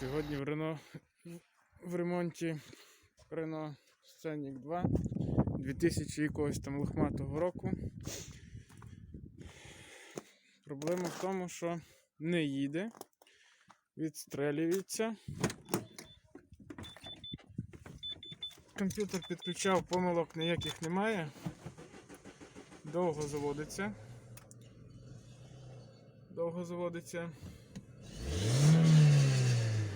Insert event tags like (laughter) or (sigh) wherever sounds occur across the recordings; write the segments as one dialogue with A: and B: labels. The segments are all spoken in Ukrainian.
A: Сьогодні в Рено в ремонті Renault Scenic 2 2000 якогось там лохматого року. Проблема в тому, що не їде, відстрелюється. Комп'ютер підключав, помилок ніяких немає. Довго заводиться. Довго заводиться.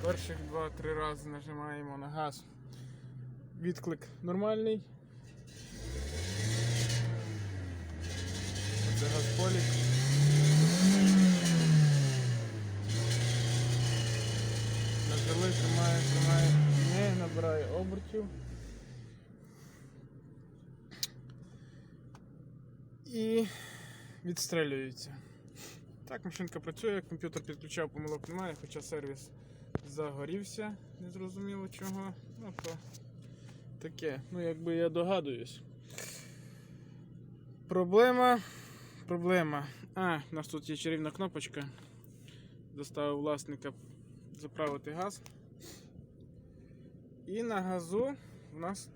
A: Перших 2-3 рази нажимаємо на газ. Відклик нормальний. Це газполік. Нажали, тримає, тримає, не набирає обертів. І відстрелюється. Так, машинка працює, комп'ютер підключав, помилок немає, хоча сервіс загорівся, незрозуміло чого. Ну то таке, ну якби я догадуюсь. Проблема. Проблема. А, у нас тут є чарівна кнопочка. Заставив власника заправити газ. І на газу у нас.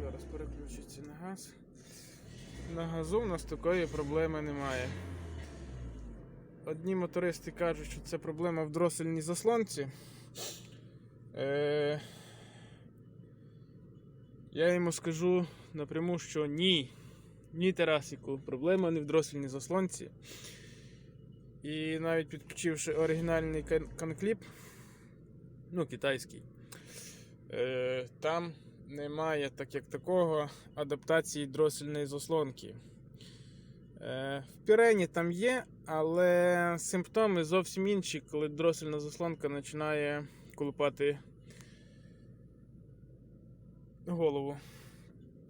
A: Зараз переключиться на газ. На газу у нас такої проблеми немає. Одні мотористи кажуть, що це проблема в дросельній заслонці. Е, я йому скажу напряму, що ні. Ні, Тарасіку, проблема не в дросельній заслонці. І навіть підключивши оригінальний кон- конкліп, ну, китайський, е, там немає так як такого адаптації дросельної заслонки. Е, В пірені там є, але симптоми зовсім інші, коли дросельна заслонка починає колупати голову.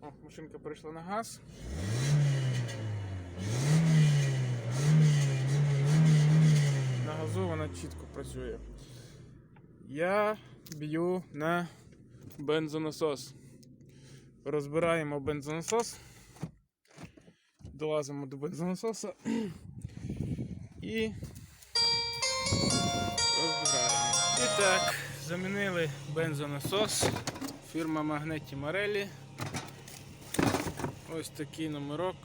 A: О, машинка перейшла на газ. На газу вона чітко працює. Я б'ю на бензонасос. Розбираємо бензонасос. Долазимо до бензонасоса (clears throat) і розбираємо. І так, замінили бензонасос. Фірма Магнеті Марелі. Ось такий номерок.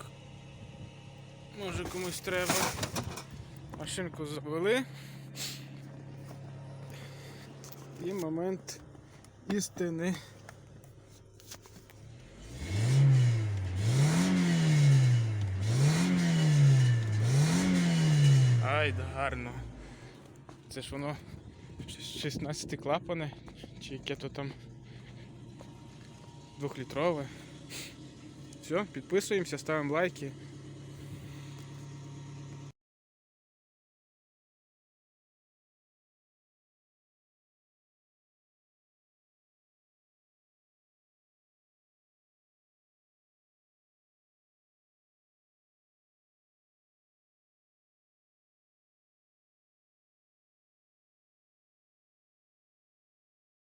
A: Може комусь треба. Машинку завели. І момент істини. Ай, да гарно. Це ж воно 16 клапане, чи яке то там двохлітрове. Все, підписуємося, ставимо лайки.